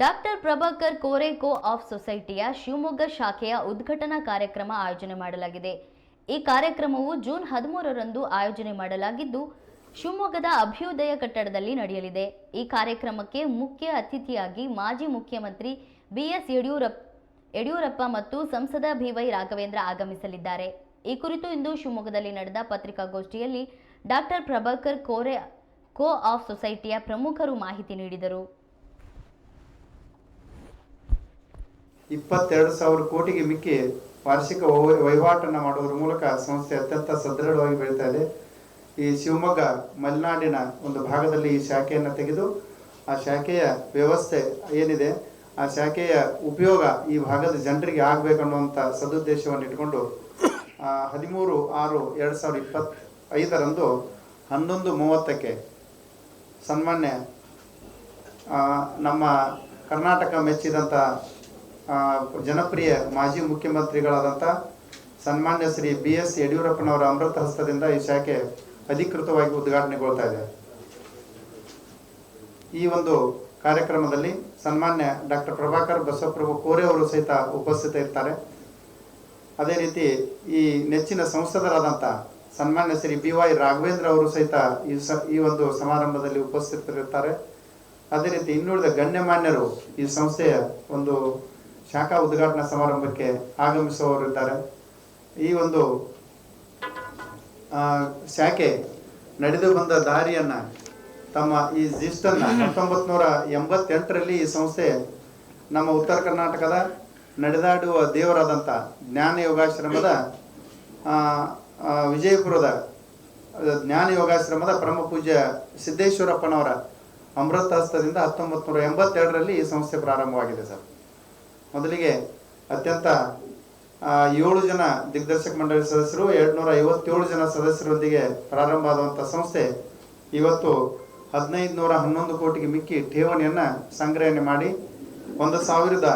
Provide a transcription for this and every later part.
Doctor Prabhakar Kore co of ಸೊಸೈಟಿಯ Shivamogga ಶಾಖೆಯ ಉದ್ಘಾಟನಾ ಕಾರ್ಯಕ್ರಮ ಆಯೋಜನೆ ಮಾಡಲಾಗಿದೆ. ಈ ಕಾರ್ಯಕ್ರಮವು ಜೂನ್ ಹದಿಮೂರರಂದು ಆಯೋಜನೆ ಮಾಡಲಾಗಿದ್ದು, ಶಿವಮೊಗ್ಗದ ಅಭ್ಯುದಯ ಕಟ್ಟಡದಲ್ಲಿ ನಡೆಯಲಿದೆ. ಈ ಕಾರ್ಯಕ್ರಮಕ್ಕೆ ಮುಖ್ಯ ಅತಿಥಿಯಾಗಿ ಮಾಜಿ ಮುಖ್ಯಮಂತ್ರಿ ಬಿಎಸ್ ಯಡಿಯೂರಪ್ಪ ಯಡಿಯೂರಪ್ಪ ಮತ್ತು ಸಂಸದ ಬಿವೈ ರಾಘವೇಂದ್ರ ಆಗಮಿಸಲಿದ್ದಾರೆ. ಈ ಕುರಿತು ಇಂದು ಶಿವಮೊಗ್ಗದಲ್ಲಿ ನಡೆದ ಪತ್ರಿಕಾಗೋಷ್ಠಿಯಲ್ಲಿ doctor Prabhakar Kore, co of ಸೊಸೈಟಿಯ ಪ್ರಮುಖರು ಮಾಹಿತಿ ನೀಡಿದರು. ಇಪ್ಪತ್ತೆರಡು ಸಾವಿರ ಕೋಟಿಗೆ ಮಿಕ್ಕಿ ವಾರ್ಷಿಕ ವಹ- ವಹಿವಾಟನ್ನು ಮಾಡುವುದರ ಮೂಲಕ ಸಂಸ್ಥೆ ಅತ್ಯಂತ ಸದೃಢವಾಗಿ ಬೆಳೀತಾ ಇದೆ. ಈ ಶಿವಮೊಗ್ಗ, ಮಲೆನಾಡಿನ ಒಂದು ಭಾಗದಲ್ಲಿ ಈ ಶಾಖೆಯನ್ನು ತೆಗೆದು ಆ ಶಾಖೆಯ ವ್ಯವಸ್ಥೆ ಏನಿದೆ, ಆ ಶಾಖೆಯ ಉಪಯೋಗ ಈ ಭಾಗದ ಜನರಿಗೆ ಆಗಬೇಕನ್ನುವಂಥ ಸದುದ್ದೇಶವನ್ನು ಇಟ್ಕೊಂಡು ಹದಿಮೂರು ಆರು ಎರಡು ಸಾವಿರದ ಇಪ್ಪತ್ತೈದರಂದು ಹನ್ನೊಂದು ಮೂವತ್ತಕ್ಕೆ ಸನ್ಮಾನ್ಯ ನಮ್ಮ ಕರ್ನಾಟಕ ಮೆಚ್ಚಿದಂಥ ಜನಪ್ರಿಯ ಮಾಜಿ ಮುಖ್ಯಮಂತ್ರಿಗಳಾದಂಥ ಸನ್ಮಾನ್ಯ ಶ್ರೀ ಬಿ ಎಸ್ ಯಡಿಯೂರಪ್ಪನವರ ಅಮೃತ ಹಸ್ತದಿಂದ ಈ ಶಾಖೆ ಅಧಿಕೃತವಾಗಿ ಉದ್ಘಾಟನೆಗೊಳ್ತಾ ಇದೆ. ಈ ಒಂದು ಕಾರ್ಯಕ್ರಮದಲ್ಲಿ ಸನ್ಮಾನ್ಯ ಡಾಕ್ಟರ್ ಪ್ರಭಾಕರ್ ಬಸವಪ್ರಭು ಕೋರೆ ಅವರು ಸಹಿತ ಉಪಸ್ಥಿತ ಇರ್ತಾರೆ ಅದೇ ರೀತಿ ಈ ನೆಚ್ಚಿನ ಸಂಸದರಾದಂಥ ಸನ್ಮಾನ್ಯ ಶ್ರೀ ಬಿ ವೈ ರಾಘವೇಂದ್ರ ಅವರು ಸಹಿತ ಈ ಸ, ಈ ಒಂದು ಸಮಾರಂಭದಲ್ಲಿ ಉಪಸ್ಥಿತರಿರ್ತಾರೆ. ಅದೇ ರೀತಿ ಇನ್ನುಳಿದ ಗಣ್ಯಮಾನ್ಯರು ಈ ಸಂಸ್ಥೆಯ ಒಂದು ಶಾಖಾ ಉದ್ಘಾಟನಾ ಸಮಾರಂಭಕ್ಕೆ ಆಗಮಿಸುವವರಿದ್ದಾರೆ. ಈ ಒಂದು ಶಾಖೆ ನಡೆದು ಬಂದ ದಾರಿಯನ್ನ, ತಮ್ಮ ಈ ಜಿಸ್ಟನ್ನ ಹತ್ತೊಂಬತ್ತು ನೂರ ಎಂಬತ್ತೆಂಟರಲ್ಲಿ ಈ ಸಂಸ್ಥೆ ನಮ್ಮ ಉತ್ತರ ಕರ್ನಾಟಕದ ನಡೆದಾಡುವ ದೇವರಾದಂಥ ಜ್ಞಾನ ಯೋಗಾಶ್ರಮದ ವಿಜಯಪುರದ ಜ್ಞಾನ ಯೋಗಾಶ್ರಮದ ಪರಮ ಪೂಜ್ಯ ಸಿದ್ದೇಶ್ವರಪ್ಪನವರ ಅಮೃತ ಹಸ್ತದಿಂದ ಹತ್ತೊಂಬತ್ತು ನೂರ ಎಂಬತ್ತೆರಡರಲ್ಲಿ ಈ ಸಂಸ್ಥೆ ಪ್ರಾರಂಭವಾಗಿದೆ ಸರ್. ಮೊದಲಿಗೆ ಅತ್ಯಂತ ಏಳು ಜನ ದಿಗ್ದರ್ಶಕ ಮಂಡಳಿ ಸದಸ್ಯರು ಎರಡ್ನೂರ ಐವತ್ತೇಳು ಜನ ಸದಸ್ಯರೊಂದಿಗೆ ಪ್ರಾರಂಭ ಆದಂಥ ಸಂಸ್ಥೆ ಇವತ್ತು ಹದಿನೈದು ನೂರ ಹನ್ನೊಂದು ಕೋಟಿಗೆ ಮಿಕ್ಕಿ ಠೇವಣಿಯನ್ನು ಸಂಗ್ರಹಣೆ ಮಾಡಿ ಒಂದು ಸಾವಿರದ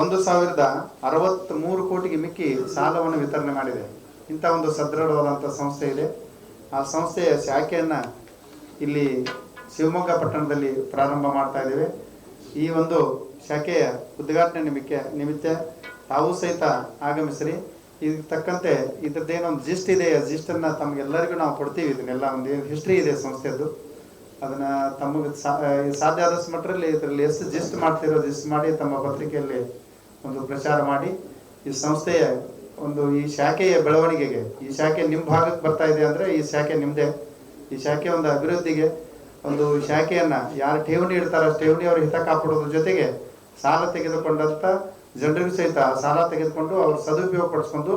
ಒಂದು ಸಾವಿರದ ಅರವತ್ತ್ ಮೂರು ಕೋಟಿಗೆ ಮಿಕ್ಕಿ ಸಾಲವನ್ನು ವಿತರಣೆ ಮಾಡಿದೆ. ಇಂಥ ಒಂದು ಸದೃಢವಾದಂಥ ಸಂಸ್ಥೆ ಇದೆ. ಆ ಸಂಸ್ಥೆಯ ಶಾಖೆಯನ್ನು ಇಲ್ಲಿ ಶಿವಮೊಗ್ಗ ಪಟ್ಟಣದಲ್ಲಿ ಪ್ರಾರಂಭ ಮಾಡ್ತಾ ಇದ್ದೇವೆ. ಈ ಒಂದು ಶಾಖೆಯ ಉದ್ಘಾಟನೆ ನಿಮಿತ್ತ ನಿಮಿತ್ತ ತಾವು ಸಹಿತ ಆಗಮಿಸ್ರಿ. ಇದಕ್ಕೆ ತಕ್ಕಂತೆ ಇದ್ರದ್ದೇನೊಂದು ಜಿಸ್ಟ್ ಇದೆ, ಆ ಜಿಸ್ಟನ್ನು ತಮಗೆಲ್ಲರಿಗೂ ನಾವು ಕೊಡ್ತೀವಿ. ಇದನ್ನೆಲ್ಲ ಒಂದು ಹಿಸ್ಟ್ರಿ ಇದೆ ಸಂಸ್ಥೆದ್ದು ಅದನ್ನ ತಮಗೆ ಸಾಧ್ಯ ಆದಷ್ಟು ಮಟ್ಟರಲ್ಲಿ ಇದರಲ್ಲಿ ಎಷ್ಟು ಜಿಸ್ಟ್ ಮಾಡ್ತಿರೋ ಜಿಸ್ಟ್ ಮಾಡಿ ತಮ್ಮ ಪತ್ರಿಕೆಯಲ್ಲಿ ಒಂದು ಪ್ರಚಾರ ಮಾಡಿ. ಈ ಸಂಸ್ಥೆಯ ಒಂದು ಈ ಶಾಖೆಯ ಬೆಳವಣಿಗೆಗೆ, ಈ ಶಾಖೆ ನಿಮ್ಮ ಭಾಗಕ್ಕೆ ಬರ್ತಾ ಇದೆ ಅಂದ್ರೆ ಈ ಶಾಖೆ ನಿಮ್ಮದೇ ಈ ಶಾಖೆ ಒಂದು ಅಭಿವೃದ್ಧಿಗೆ ಒಂದು ಶಾಖೆಯನ್ನ ಯಾರು ಠೇವಣಿ ಇಡ್ತಾರ ಠೇವಣಿ ಅವ್ರ ಹಿತ ಕಾಪಾಡೋದ್ರ ಜೊತೆಗೆ ಸಾಲ ತೆಗೆದುಕೊಂಡಂತ ಜನರಿಗೂ ಸಹಿತ ಸಾಲ ತೆಗೆದುಕೊಂಡು ಅವ್ರ ಸದುಪಯೋಗ ಪಡಿಸ್ಕೊಂಡು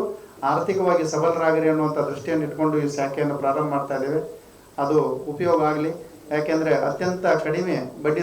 ಆರ್ಥಿಕವಾಗಿ ಸಬಲರಾಗಲಿ ಅನ್ನುವಂಥ ದೃಷ್ಟಿಯನ್ನು ಇಟ್ಕೊಂಡು ಈ ಶಾಖೆಯನ್ನು ಪ್ರಾರಂಭ ಮಾಡ್ತಾ ಇದ್ದೇವೆ. ಅದು ಉಪಯೋಗ ಆಗಲಿ, ಯಾಕೆಂದ್ರೆ ಅತ್ಯಂತ ಕಡಿಮೆ ಬಡ್ಡಿ